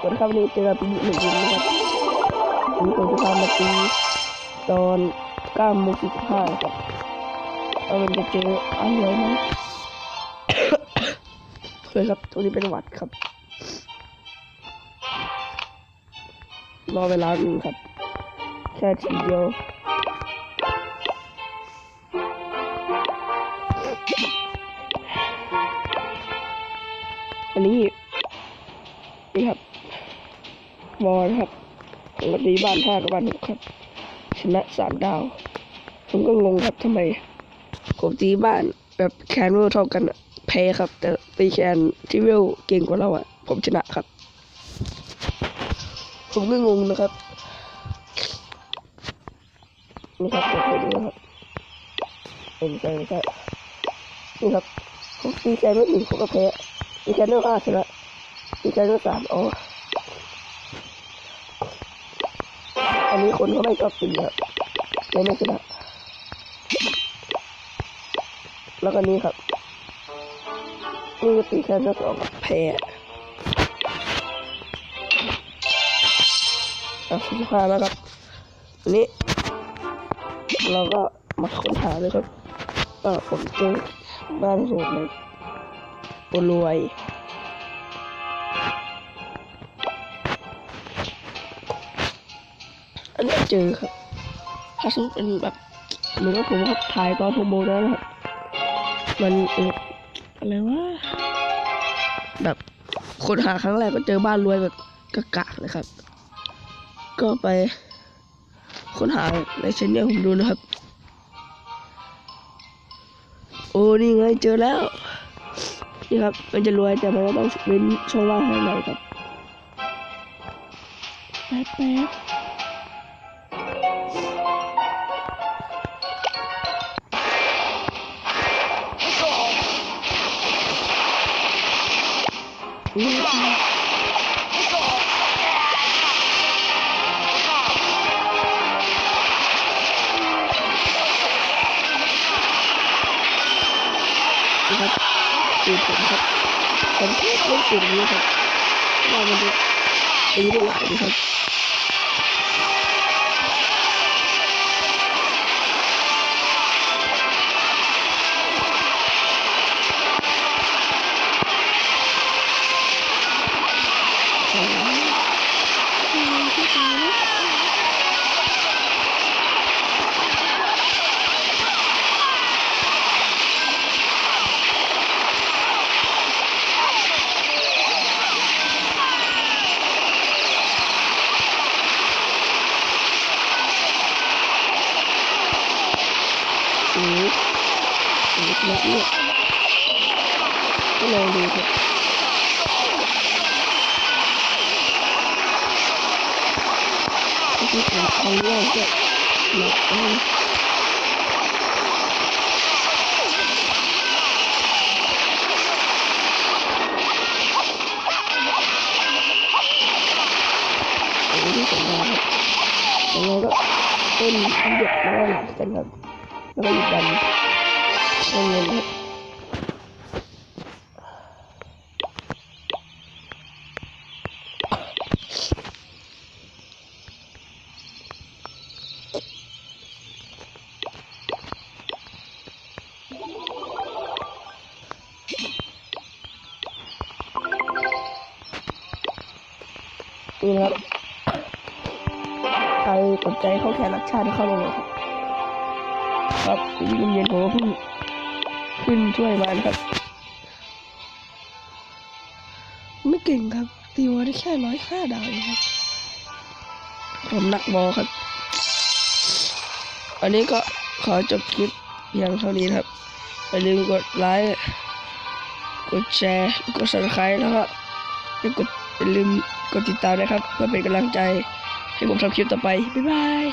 สวัสดีครับวันนี้เจอกับพี่หนึ่งยินนะครับวันนี้ผมจะพามาตีตอน9โมง45นะครับเอามันจะเจออะไรไหมเลยครับตรงนี้เป็นหวัดครับ รอเวลาหนึ่งครับ แค่ทีเดียวอันนี้นี่ครับ วอลครับผมก็ตีบ้านห้ากับบ้านหกครับ ชนะสามดาว ผมก็งงครับทำไมผมตีบ้านแบบแคนเวลเท่ากันแพ้ครับ แต่ตีแคนที่เวลเก่งกว่าเราอะผมชนะครับ ผมก็งงนะครับนี่ครับเดี๋ยวไปดูนะครับเป็นใจไม่ใช่นี่ครับผมตีแคนเวลหนึ่งผมก็แพ้ตีแคนเวลห้าชนะตีแคนเวลสามอ๋อ อันนี้คนเขาไม่ชอบตีครับเลยไม่ชนะแล้วก็นี้ครับ นี่ก็ตีแค่เลือกสองแพ้อะคุณพาแล้วครับนี้ เราก็มาค้นหาเลยครับก็ผมเจอบ้านโหดเลยรวย อันนี้เจอครับ ถ้าสมมติเป็นแบบเหมือนกับผมครับถ่ายตอนโปรโมแล้วนะครับ มันเอออะไรวะแบบคนหาครั้งแรกก็เจอบ้านรวยแบบกะกะเลยครับ ก็ไปค้นหาในชแนลผมดูนะครับ โอ้นี่ไงเจอแล้วนี่ครับมันจะรวยแต่มันก็ต้องเว้นช่องว่างให้หน่อยครับแป๊บแป๊บ นี่ครับคือผมครับผมชอบเล่นเกมนี้ครับว่ามันจะตีได้หลายดีครับ อืออือแล้วเนี่ยก็ลองดูครับ ที่ผมเขาเล่าก็หนักเอาอันนี้ที่ผมมาครับแล้วเราก็เต้นขยับแล้วก็หลังกันครับแล้วก็หยุดดันเงินครับีครับใครสนใจเข้าแคร์รักชาติเข้าเลยนะครับ ครับวิลเย็นผมก็เพิ่งขึ้นช่วยมานะครับ ไม่เก่งครับ ตีวอลได้แค่ร้อยห้าดาวเองครับ ผมนักบอลครับ อันนี้ก็ขอจบคลิปเพียงเท่านี้ครับอย่าลืมกดไลค์กดแชร์ กด subscribe แล้วก็กด อย่าลืมกดติดตามนะครับเพื่อเป็นกำลังใจให้ผมทำคลิปต่อไป บ๊ายบาย